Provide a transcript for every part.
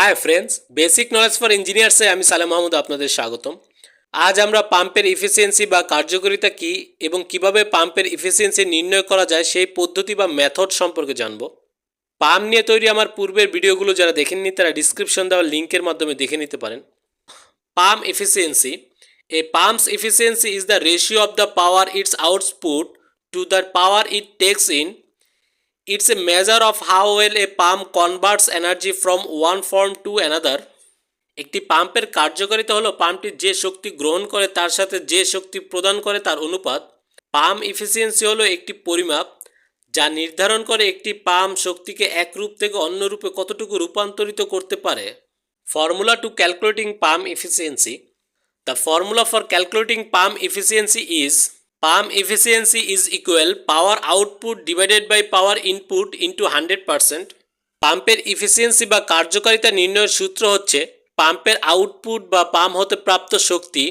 Hi friends basic knowledge for ইঞ্জিনিয়ার্সে আমি সালেম মাহমুদ আপনাদের স্বাগতম। আজ আমরা পাম্পের ইফিসিয়েন্সি বা কার্যকারিতা কী এবং কীভাবে পাম্পের ইফিসিয়েন্সি নির্ণয় করা যায় সেই পদ্ধতি বা মেথড সম্পর্কে জানব। পাম্প নিয়ে তৈরি আমার পূর্বের ভিডিওগুলো যারা দেখেননি, তারা ডিসক্রিপশন দেওয়া লিঙ্কের মাধ্যমে দেখে নিতে পারেন। Pump efficiency, a pump's efficiency is the ratio of the power its output to the power it takes in it's a measure of how well a pump converts energy from one form to another একটি পাম্পের কার্যকারিতা হলো পাম্পটি যে শক্তি গ্রহণ করে তার সাথে যে শক্তি প্রদান করে তার অনুপাত পাম্প ইফিসিয়েন্সি হলো একটি পরিমাপ যা নির্ধারণ করে একটি পাম্প শক্তিকে এক রূপ থেকে অন্য রূপে কতটুকু রূপান্তরিত করতে পারে Formula to calculating pump efficiency. The formula for calculating pump efficiency is pump is is power output divided by power input into hundred 100%. পাম্পের ইফিসিয়েন্সি বা কার্যকারিতা নির্ণয়ের সূত্র হচ্ছে পাম্পের আউটপুট বা পাম্প হতে প্রাপ্ত শক্তি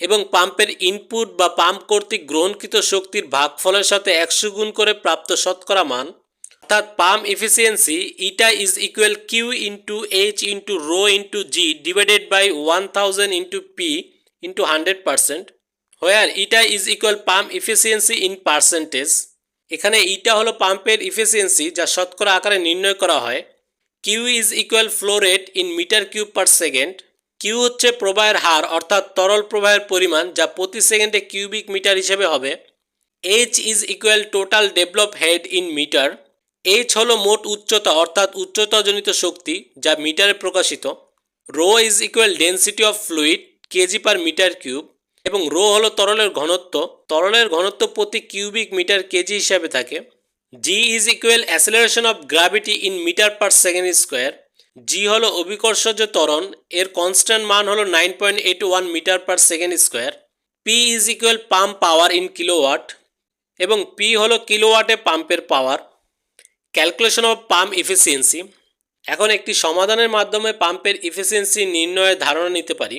এবং পাম্পের ইনপুট বা পাম্প কর্তৃক গ্রহণকৃত শক্তির ভাগফলের সাথে একশো গুণ করে প্রাপ্ত শতকরা মান অর্থাৎ pump efficiency eta is equal Q into H into rho into G divided by one thousand into P into hundred percent where eta is equal pump efficiency in percentage এখানে ইটা হলো পাম্পের ইফিসিয়েন্সি যা শতকরা আকারে নির্ণয় করা হয়। Q is equal flow rate in metre cube per second Q হচ্ছে প্রবাহের হার, অর্থাৎ তরল প্রবাহের পরিমাণ যা প্রতি সেকেন্ডে কিউবিক মিটার হিসেবে হবে। H is equal total develop head in metre H হলো মোট উচ্চতা, অর্থাৎ উচ্চতাজনিত শক্তি যা মিটারে প্রকাশিত। Rho is equal density of fluid KG per metre cube এবং রো হলো তরলের ঘনত্ব। তরলের ঘনত্ব প্রতি কিউবিক মিটার কেজি হিসাবে থাকে। G is equal acceleration of gravity in metre per second square G হলো অভিকর্ষজ ত্বরণ। এর কনস্ট্যান্ট মান হলো nine point eight one metre per second square P is equal pump power in kilowatt এবং P হলো কিলোওয়াটে পাম্পের power calculation of pump efficiency এখন একটি সমাধানের মাধ্যমে পাম্পের ইফিসিয়েন্সি নির্ণয়ের ধারণা নিতে পারি।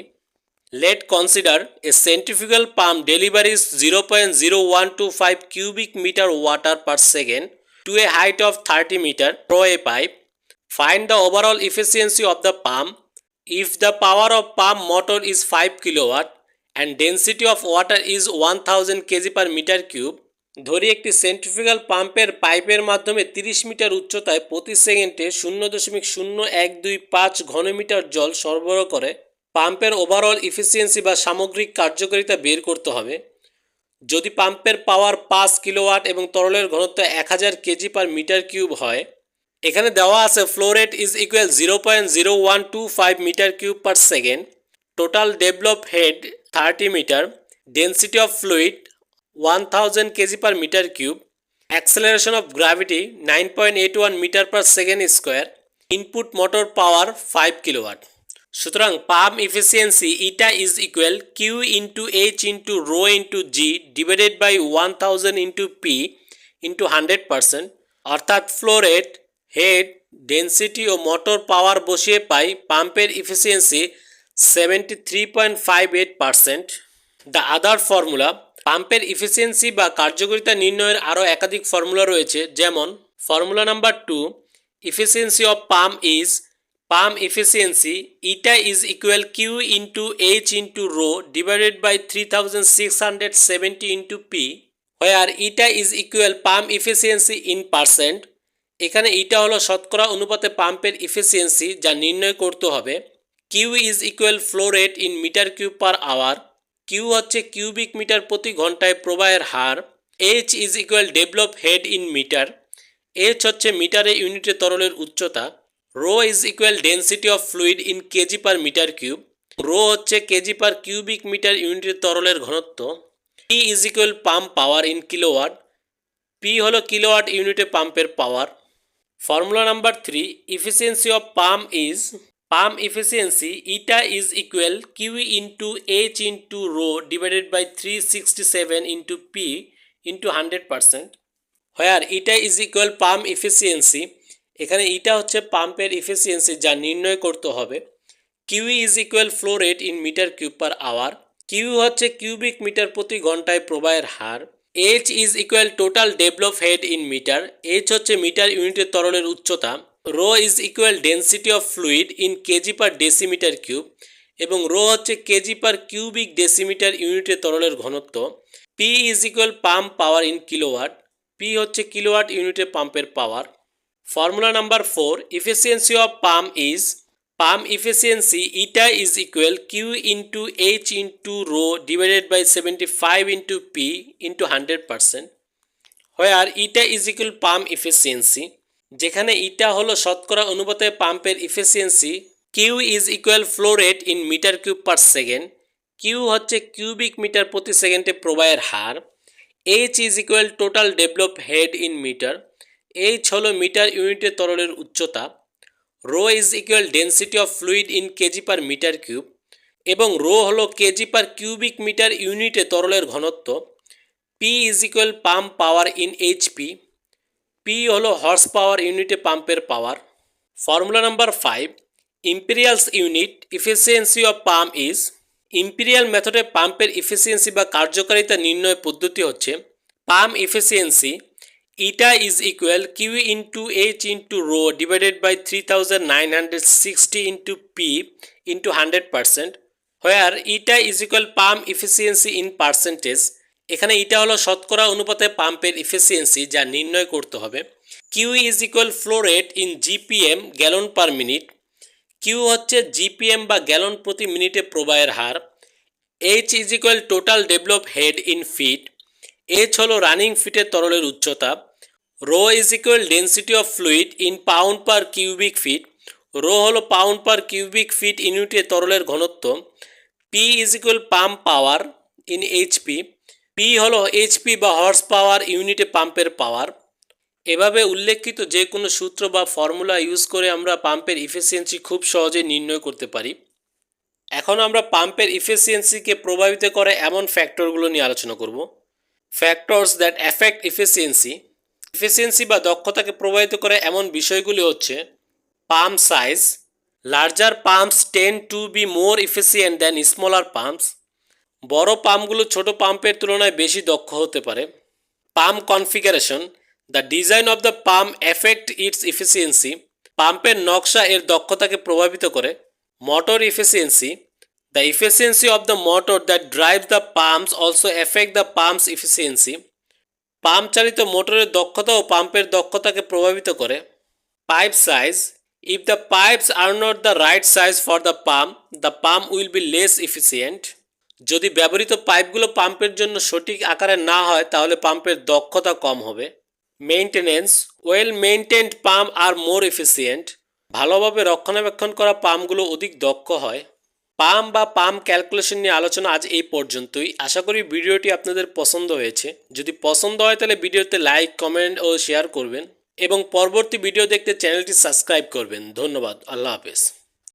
Zero point zero one two five cubic metre water per second to a height of thirty metre through a pipe find the overall efficiency of the pump if the power of pump motor is five kilowatt and density of water is one thousand kg per metre cube ধরি একটি centrifugal পাম্পের পাইপের মাধ্যমে তিরিশ metre উচ্চতায় প্রতি সেকেন্ডে শূন্য দশমিক শূন্য এক দুই পাঁচ ঘনমিটার জল সরবরাহ করে। পাম্পের ওভারঅল ইফিসিয়েন্সি বা সামগ্রিক কার্যকারিতা বের করতে হবে। যদি পাম্পের পাওয়ার পাঁচ কিলোওয়াট এবং তরলের ঘনত্ব এক হাজার কেজি পার মিটার কিউব হয়, এখানে দেওয়া আছে flow rate is equal zero point zero one two five metre cube per second total develop head thirty metre density of fluid one thousand kg per metre cube acceleration of gravity nine point eight one metre per second square input motor power five kilowatt সুতরাং pump efficiency eta is equal Q into H into rho into G divided by one thousand into P into hundred percent অর্থাৎ flow rate head density ও motor power বসিয়ে পাই পাম্পের efficiency seventy three point five eight percent the other formula পাম্পের efficiency বা কার্যকারিতা নির্ণয়ের আরও একাধিক ফর্মুলা রয়েছে, যেমন formula number two efficiency of pump is equal Q into H into rho divided by three thousand six hundred seventy into P, where eta is equal pump efficiency in percent. এখানে eta হলো শতকরা অনুপাতে পাম্পের efficiency যা নির্ণয় করতে হবে। Q is equal flow rate in metre cube per hour. Q হচ্ছে কিউবিক মিটার প্রতি ঘন্টায় প্রবাহের হার। H is equal develop head in metre. H হচ্ছে মিটারে ইউনিটে তরলের উচ্চতা। Rho is equal density of fluid in kg per metre cube rho হচ্ছে কেজি পার কিউবিক মিটার ইউনিটে তরলের ঘনত্ব। P is equal pump power in kilowatt P হলো কিলোওয়াট ইউনিটে পাম্পের power formula number three efficiency of pump is pump efficiency eta is equal Q into H into rho divided by three sixty seven into P into hundred percent where eta is equal pump efficiency এখানে eta হচ্ছে পাম্পের efficiency যা নির্ণয় করতে হবে। Q is equal flow rate in metre cube per hour Q হচ্ছে cubic metre প্রতি ঘন্টায় প্রবাহের হার। H is equal total develop head in metre H হচ্ছে মিটার ইউনিটের তরলের উচ্চতা। Rho is equal density of fluid in kg per decimetre cube এবং rho হচ্ছে কেজি পার কিউবিক ডেসিমিটার ইউনিটে তরলের ঘনত্ব। P is equal pump power in kilowatt P হচ্ছে কিলোওয়াট ইউনিটে পাম্পের power number four efficiency of pump is pump efficiency eta is equal Q into H into rho divided by seventy five into P into hundred percent where eta is equal pump efficiency যেখানে eta হলো শতকরা অনুপাতে পাম্পের efficiency Q is equal flow rate in metre cube per second Q হচ্ছে cubic metre প্রতি সেকেন্ডে প্রবাহের হার H is equal total develop head in metre H হলো মিটার ইউনিটে তরলের উচ্চতা rho is equal density of fluid in kg per metre cube এবং rho হলো কেজি পার কিউবিক মিটার ইউনিটে তরলের ঘনত্ব। P is equal pump power in HP P. হলো হর্স পাওয়ার ইউনিটে পাম্পের power. Formula number five, imperials unit efficiency of pump is, imperial মেথডে পাম্পের ইফিসিয়েন্সি বা কার্যকারিতা নির্ণয় পদ্ধতি হচ্ছে pump efficiency H into rho divided by three thousand nine hundred sixty into P into hundred percent where eta is equal pump efficiency in percentage এখানে eta হলো শতকরা অনুপাতে পাম্পের ইফিসিয়েন্সি যা নির্ণয় করতে হবে। Q is equal flow rate in GPM gallon per minute Q হচ্ছে জিপিএম বা গ্যালন প্রতি মিনিটে প্রবাহের হার। H is equal total develop head in feet H হলো রানিং ফিটের তরলের উচ্চতা। Rho is equal density of fluid in pound per cubic feet rho হলো পাউন্ড পার কিউবিক ফিট ইউনিটে তরলের ঘনত্ব। P is equal pump power in HP P হলো HP বা হর্স পাওয়ার ইউনিটে পাম্পের পাওয়ার এভাবে উল্লেখিত যে কোনো সূত্র বা ফর্মুলা ইউজ করে আমরা পাম্পের ইফিসিয়েন্সি খুব সহজে নির্ণয় করতে পারি। এখন আমরা পাম্পের ইফিসিয়েন্সিকে প্রভাবিত করে এমন ফ্যাক্টরগুলো নিয়ে আলোচনা করব। Factors that affect efficiency efficiency বা দক্ষতাকে প্রভাবিত করে এমন বিষয়গুলি হচ্ছে pump size larger pumps tend to be more efficient than smaller pumps বড় পাম্পগুলো ছোট পাম্পের তুলনায় বেশি দক্ষ হতে পারে pump configuration the design of the pump effect its efficiency পাম্পের নকশা এর দক্ষতাকে প্রভাবিত করে motor efficiency the efficiency of the motor that drive the pumps also effect the pumps efficiency pump চালিত মোটরের দক্ষতা ও পাম্পের দক্ষতাকে প্রভাবিত করে। Pipe size if the pipes are not the right size for the pump the pump will be less efficient যদি ব্যবহৃত পাইপগুলো পাম্পের জন্য সঠিক আকারে না হয়, তাহলে পাম্পের দক্ষতা কম হবে। Maintenance well maintained pump are more efficient ভালোভাবে রক্ষণাবেক্ষণ করা পাম্পগুলো অধিক দক্ষ হয়। পাম্প বা পাম ক্যালকুলেশন নিয়ে আলোচনা আজ এই পর্যন্তই। আশা করি ভিডিওটি আপনাদের পছন্দ হয়েছে। যদি পছন্দ হয় তাহলে ভিডিওতে লাইক, কমেন্ট ও শেয়ার করবেন এবং পরবর্তী ভিডিও দেখতে চ্যানেলটি সাবস্ক্রাইব করবেন। ধন্যবাদ। আল্লাহ হাফেজ।